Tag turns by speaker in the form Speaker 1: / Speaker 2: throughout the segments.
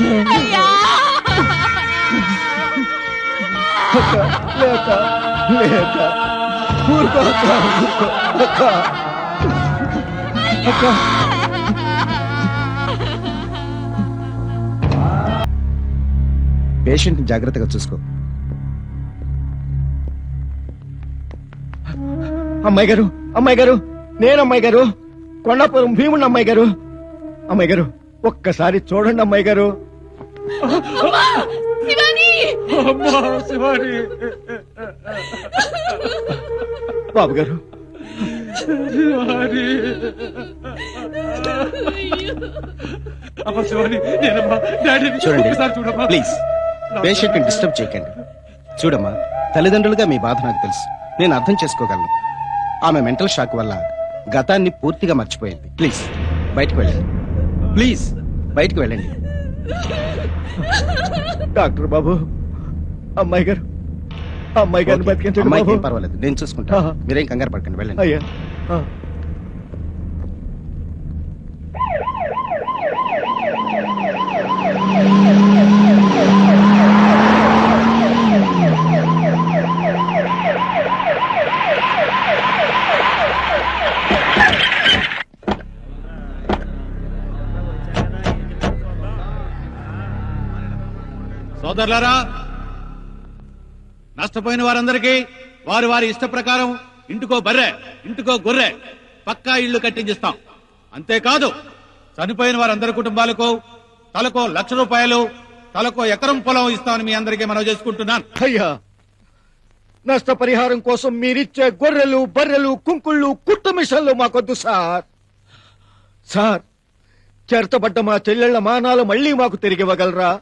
Speaker 1: అయ్యా!
Speaker 2: అక్క లేక లేక ఊరుకో అక్క ఊరుకో. అక్క. అక్క. పేషెంట్ జాగ్రత్తగా చూసుకో. అమ్మాయి గారు అమ్మాయి గారు నేను అమ్మాయి గారు కొండాపురం భీముడు అమ్మాయి గారు. అమ్మాయి గారు ఒక్కసారి చూడండి అమ్మాయి గారు.
Speaker 1: శివాని!
Speaker 2: బాబు గారు చూడండి ప్లీజ్. పేషెంట్ డిస్టర్బ్ చేయకండి. చూడమ్మా తల్లిదండ్రులుగా మీ బాధ నాకు తెలుసు. నేను అర్థం చేసుకోగలను. ఆమె మెంటల్ షాక్ వల్ల గతాన్ని పూర్తిగా మర్చిపోయింది. ప్లీజ్ బయటకు వెళ్ళండి. ప్లీజ్ బయటకు వెళ్ళండి. డాక్టర్ బాబు అమ్మాయి గారు అమ్మాయి గారిని బతికించండి
Speaker 3: అమ్మాయికి ఏం పర్వాలేదు. నేను చూసుకుంటా. మీరేం కంగారు పడకండి వెళ్ళండి.
Speaker 2: అయ్యా.
Speaker 4: సోదరులారా నష్టపోయిన వారందరికీ వారి వారి ఇష్ట ప్రకారం ఇంటికో బర్రె ఇంటికో గొర్రె పక్కా ఇళ్ళు కట్టించిస్తాం. అంతేకాదు చనిపోయిన వారందరి కుటుంబాలకు తలకో లక్ష రూపాయలు తలకో ఎకరం పొలం ఇస్తామని మీ అందరికీ మనవి చేసుకుంటున్నాను.
Speaker 2: అయ్యా నష్టపరిహారం కోసం మీరిచ్చే గొర్రెలు బర్రెలు కుంకుళ్ళు కుట్టు మిషన్లు మాకొద్దు సార్. సార్ చేర్చబడ్డ మా చెల్లెళ్ళ మానాలు మళ్ళీ మాకు తిరిగి ఇవ్వగలరా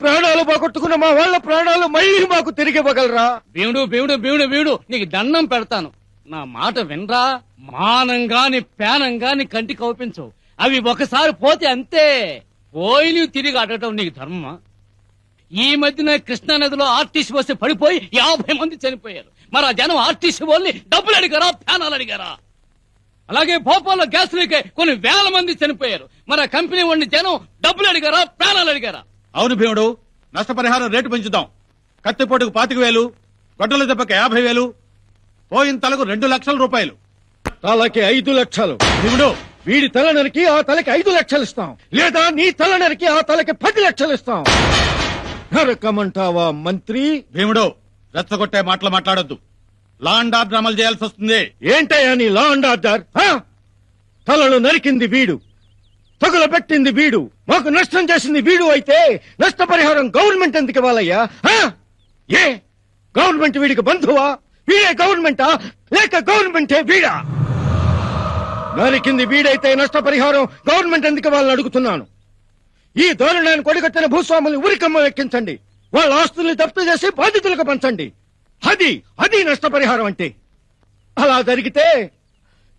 Speaker 2: ప్రాణాలు పోగొట్టుకున్న మా వాళ్ళ ప్రాణాలు మళ్ళీ మాకు తిరిగి ఇవ్వగలరా?
Speaker 5: భీముడు భీముడు భీముడు భీముడు నీకు దండం పెడతాను. నా మాట వినరా? మానం పేనంగాని పేనం గాని కౌపించవు అవి ఒకసారి పోతే అంతే. పోయి నువ్వు తిరిగి అడగటం నీకు ధర్మమా? ఈ మధ్యన కృష్ణా నదిలో ఆర్టీసీ వస్తే పడిపోయి యాభై మంది చనిపోయారు. మరి ఆ జనం ఆర్టీసీ వాళ్ళని డబ్బులు అడిగారా ప్యానాలు అడిగారా? అలాగే భోపాల్లో గ్యాస్ లీకే కొన్ని వేల మంది చనిపోయారు. మరి ఆ కంపెనీ వాడిని జనం డబ్బులు అడిగారా ప్రాణాలు అడిగారా?
Speaker 4: అవును భీముడు నష్టపరిహారం రేటు పెంచుదాం కత్తిపోటుకు పాతిక వేలు గొడ్డల దెబ్బకి యాభై వేలు పోయిన తలకు రెండు లక్షల రూపాయలు.
Speaker 2: తలకి ఐదు లక్షలు.
Speaker 4: భీముడు
Speaker 2: వీడి తల నరికి ఆ తలకి ఐదు లక్షలు ఇస్తాం. లేదా నీ తల నరికి ఆ తలకి పది లక్షలు ఇస్తాం. నరకమంటావా మంత్రి?
Speaker 4: భీముడు రెచ్చగొట్టే మాటలు మాట్లాడొద్దు. లా అండ్ ఆర్డర్ అమలు చేయాల్సి వస్తుంది.
Speaker 2: ఏంటయ్యా నీ లా అండ్ ఆర్డర్ ఆ? తలలు నరికింది వీడు. తగుల పెట్టింది వీడు మాకు నష్టం చేసింది వీడు అయితే నష్టపరిహారం గవర్నమెంట్ ఎందుకు ఇవ్వాలయ్యా? ఆ? ఏ? గవర్నమెంట్ వీడికి బంధువా? వీడే గవర్నమెంటా? లేక గవర్నమెంటే వీడా? నరికింది వీడైతే నష్టపరిహారం గవర్నమెంట్ ఎందుకు వాళ్ళని అడుగుతున్నాను. ఈ దారుణాన్ని కొడిగట్టిన భూస్వాములు ఉరికమ్మ ఎక్కించండి. వాళ్ళ ఆస్తుల్ని జప్తు చేసి బాధితులకు పంచండి. అది అది నష్టపరిహారం అంటే. అలా జరిగితే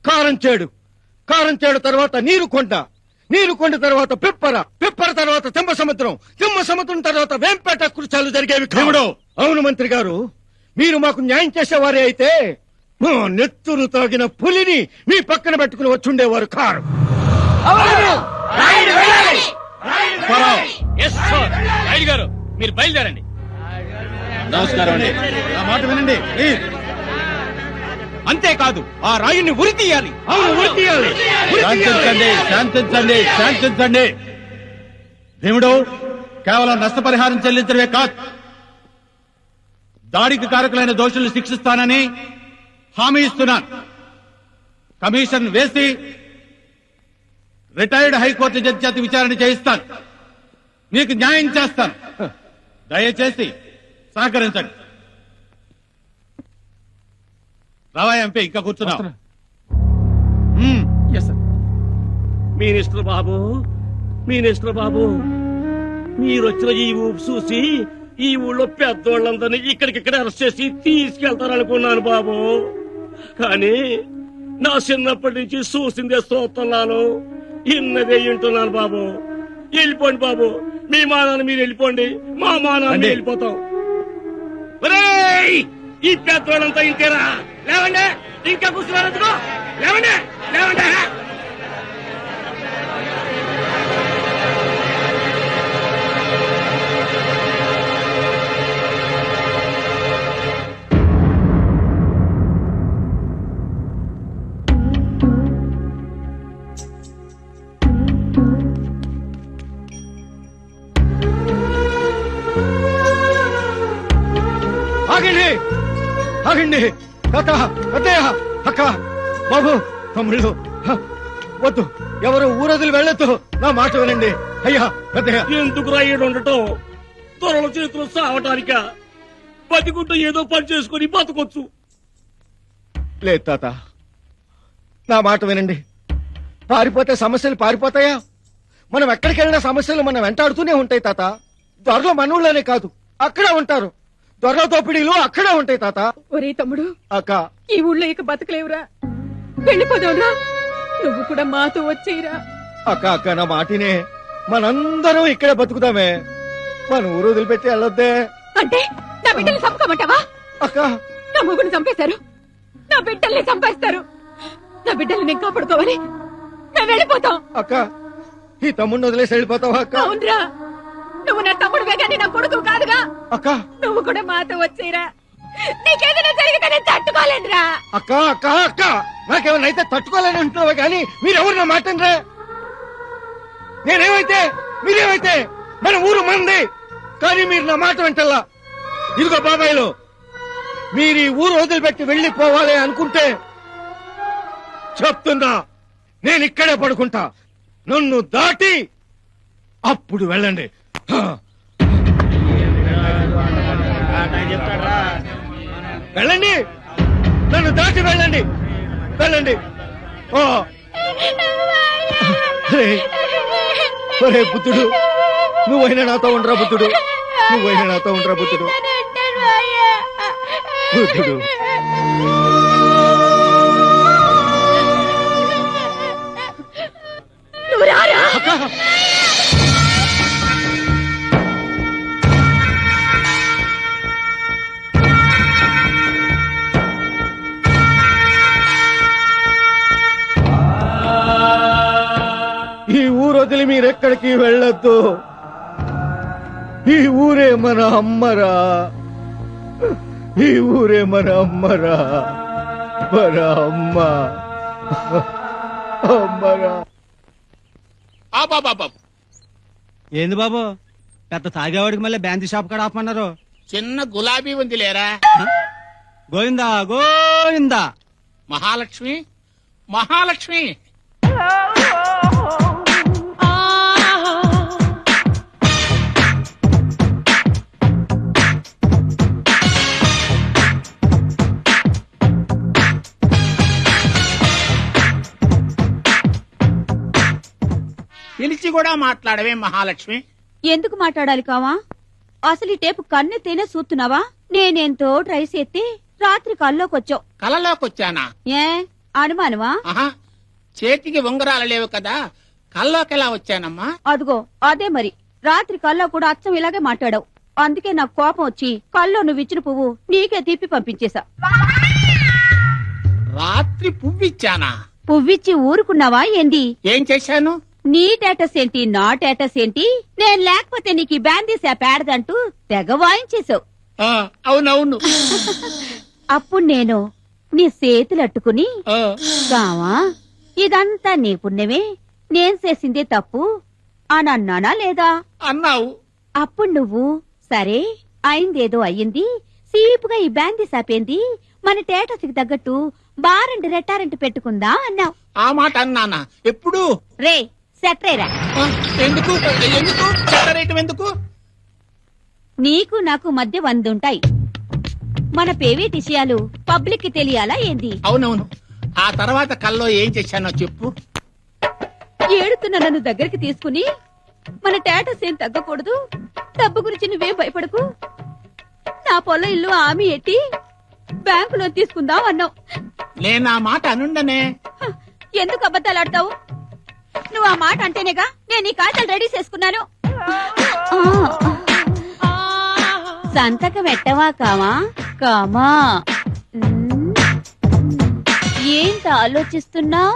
Speaker 2: కారం చేడు. కారం చేడు తర్వాత నీరు కొండ. నీరు కొండ తర్వాత పిప్పర పిప్పర తర్వాత తిమ్మ సముద్రం తిమ్మ సముద్రం తర్వాత వేంపేట కృత్యాలు జరిగేవి.
Speaker 4: దేవుడు!
Speaker 2: అవును మంత్రి గారు మీరు మాకు న్యాయం చేసేవారే అయితే మా నెత్తురు తాగిన పులిని మీ పక్కన పెట్టుకుని వచ్చుండేవారు కారు.
Speaker 5: గారు మీరు బయలుదేరండి.
Speaker 4: నమస్కారం అండి. నా మాట వినండి
Speaker 5: అంతేకాదు ఆ రాయుని ఉరి తీయాలి.
Speaker 2: అవును ఉరి తీయాలి. ఉరి తీయాలి.
Speaker 4: శాంతించండి శాంతించండి శాంతించండి. భీముడు కేవలం నష్టపరిహారం చెల్లించడమే కాదు. దాడికి కారకులైన దోషుల్ని శిక్షిస్తానని హామీ ఇస్తున్నాను. కమిషన్ వేసి రిటైర్డ్ హైకోర్టు జడ్జి చేత విచారణ చేయిస్తాను. మీకు న్యాయం చేస్తాను. దయచేసి సహకరించండి. రావా ఎంపీ ఇంకా కూర్చున్నాం. మ్మ్.
Speaker 6: మినిస్టర్ బాబు మినిస్టర్ బాబు మీరొచ్చిన ఈ ఊపు చూసి ఈ ఊళ్ళో పెద్దోళ్ళందరినీ ఇక్కడికిక్కడ అరెస్ట్ చేసి తీసుకెళ్తారనుకున్నాను బాబు. కానీ నా చిన్నప్పటి నుంచి చూసిందే చూస్తున్నాను ఇన్నదే వింటున్నాను బాబు. వెళ్ళిపోండి బాబు. మీ మానాన్ని మీరు వెళ్ళిపోండి. మా మానాన్ని
Speaker 4: రండి.
Speaker 6: వెళ్ళిపోతాం. ఒరేయ్! ఈ పెద్దోళ్ళంతా ఇంతేరా లేవండి ఇంకా కూర్చున్నారు ఎందుకో లేవండి లేవండి.
Speaker 2: ఆగండి. తాత అత్తయ్య అక్క బాబు తమ్ముళ్ళు హ, వద్దు ఎవరు ఊరొదిలి వెళ్ళొద్దు. నా మాట వినండి. అయ్యా
Speaker 6: ఎందుకు రాయడు ఉండటం? త్వరల చేతులు సావటానిక. బతికుంటూ ఏదో పని చేసుకుని బతకొచ్చు.
Speaker 2: లేదు తాత. నా మాట వినండి. పారిపోతే సమస్యలు పారిపోతాయా? మనం ఎక్కడికి వెళ్ళినా సమస్యలు మనం వెంటాడుతూనే ఉంటాయి తాత. దొరలో మనవుల్లోనే కాదు అక్కడే ఉంటారు. దొరల దోపిడీలు అక్కడే ఉంటాయి తాత.
Speaker 1: ఒరే తమ్ముడు.
Speaker 2: అక్క.
Speaker 1: ఈ ఊళ్ళో ఇక బతకలేవురా. వెళ్ళిపోదావురా నువ్వు కూడా మాతో వచ్చేయరా.
Speaker 2: అక్క అక్క నా మాటినే. మనందరం ఇక్కడే బతుకుదామే మన ఊరు వదిలిపెట్టి వెళ్ళొద్దే.
Speaker 1: అంటే నా బిడ్డల్ని చంపుకోమంటావా?
Speaker 2: అక్క.
Speaker 1: నా మొగుని చంపేశారు. నా బిడ్డల్ని చంపేస్తారు. నా బిడ్డల్ని నేను కాపాడుకోవాలి. మేము వెళ్ళిపోతాం.
Speaker 2: అక్క ఈ తమ్ముడిని వదిలేసి వెళ్ళిపోతావా అక్క?
Speaker 1: అవునరా. నువ్వు నా తమ్ముడువే కానీ నా కొడుకు కాదుగా.
Speaker 2: అక్క.
Speaker 1: నువ్వు కూడా మాతో వచ్చేయరా నీకేదైనా జరిగితే నేను తట్టుకోలేనురా.
Speaker 2: అక్క అక్క అక్క. నాకేమైనా అయితే తట్టుకోలేని ఉంటున్నావా కానీ మీరెవరు నా మాటనరా నేనేమైతే మీరేమైతే? మన ఊరు మంది. కానీ మీరు నా మాట వింటల్లా? ఇదిగో బాబాయ్లు మీరు ఈ ఊరు వదిలిపెట్టి వెళ్ళిపోవాలి అనుకుంటే చెప్తున్నా. నేను ఇక్కడే పడుకుంటా. నన్ను దాటి అప్పుడు వెళ్ళండి. వెళ్ళండి. నన్ను దాటి వెళ్ళండి. వెళ్ళండి. ఒరే బుద్ధుడు. నువ్వైనా నాతో ఉండరా బుద్ధుడు? నువ్వైనా నాతో ఉండరా బుద్ధుడు? బుద్ధుడు.
Speaker 1: నువ్వు రారా?
Speaker 2: మీరెక్కడికి వెళ్ళొద్దు. ఈ ఊరే మన అమ్మరా. ఈ ఊరే మన అమ్మరా. మన అమ్మ. అమ్మరా.
Speaker 3: ఏంది బాబు? పెద్ద తాగేవాడికి మళ్ళీ బ్యాంతి షాప్ కాడ ఆపమన్నారు.
Speaker 7: చిన్న గులాబీ ఉంది లేరా?
Speaker 3: గోవిందా గోవిందా.
Speaker 7: మహాలక్ష్మి మహాలక్ష్మి. పిలిచి కూడా మాట్లాడవే మహాలక్ష్మి.
Speaker 8: ఎందుకు మాట్లాడాలి కావా? అసలు ఈ టేపు కన్నెత్తేనే చూస్తున్నావా నేనెంతో ట్రై చేస్తే రాత్రి కల్లోకొచ్చావు
Speaker 7: కలలోకొచ్చానా
Speaker 8: ఏ? అనుమానమా?
Speaker 7: ఆహా చేతికి ఉంగరాలు లేవు కదా కల్లోకెలా వచ్చానమ్మా?
Speaker 8: అదిగో అదే మరి. రాత్రి కల్లో కూడా అచ్చం ఇలాగే మాట్లాడావు. అందుకే నాకు కోపం వచ్చి కల్లో నువ్వు ఇచ్చిన పువ్వు నీకే తిప్పి పంపించేశా.
Speaker 7: రాత్రి పువ్విచ్చానా?
Speaker 8: పువ్విచ్చి ఊరుకున్నావా ఏంది?
Speaker 7: ఏం చేశాను?
Speaker 8: నీ టేటస్ ఏంటి నా టేటస్ ఏంటి? నేను లేకపోతే నీకు ఈ బ్యాందీ శాపేడదంటూ తెగ వాయించేశావు
Speaker 7: ఆ, అవునవును.
Speaker 8: అప్పుడు నేను నీ చేతులట్టుకుని
Speaker 7: ఆ,
Speaker 8: కావా ఇదంతా నీ పుణ్యమే. నేను చేసిందే తప్పు. అని అన్నానా లేదా?
Speaker 7: అన్నావు.
Speaker 8: అప్పుడు నువ్వు సరే అయిందేదో అయ్యింది. సీపుగా ఈ బ్యాంది సాపేంది మన టేటస్కి తగ్గట్టు బారెంట్ రెట్టారెంట్ పెట్టుకుందా? అన్నావు.
Speaker 7: ఆ మాట అన్నానా? ఎప్పుడు?
Speaker 8: రే సెట్రేరా
Speaker 7: ఎందుకు? ఎందుకు? ఎందుకు?
Speaker 8: నీకు నాకు మధ్య వందుంటాయి. మన పేవేట్ విషయాలు పబ్లిక్కి తెలియాలా ఏంది?
Speaker 7: అవునవును. ఆ తర్వాత కల్లో ఏం చేశానో చెప్పు.
Speaker 8: ఏడుతున్న నన్ను దగ్గరికి తీసుకుని మన టేటస్ ఏం తగ్గకూడదు? డబ్బు గురించి నువ్వేం భయపడకు? నా పొల ఇల్లు ఆమె ఎట్టి బ్యాంకులో తీసుకుందాం అన్నావు.
Speaker 7: నేను ఆ మాట అనుండనే.
Speaker 8: ఎందుకు అబద్ధాలు ఆడతావు? నువ్వు ఆ మాట అంటేనేగా నేను ఈ కాగితాలు రెడీ చేసుకున్నాను. సంతకం ఎట్టవా కామా? కామా? ఉమ్. ఏంట ఆలోచిస్తున్నావు?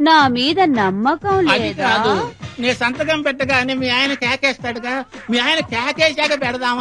Speaker 8: నా మీద నమ్మకం
Speaker 7: అది
Speaker 8: లేదా?
Speaker 7: కాదు. నీ సంతకం పెట్టగానే మీ ఆయన కేకేస్తాడుగా. మీ ఆయన కేకేశాక పెడదాం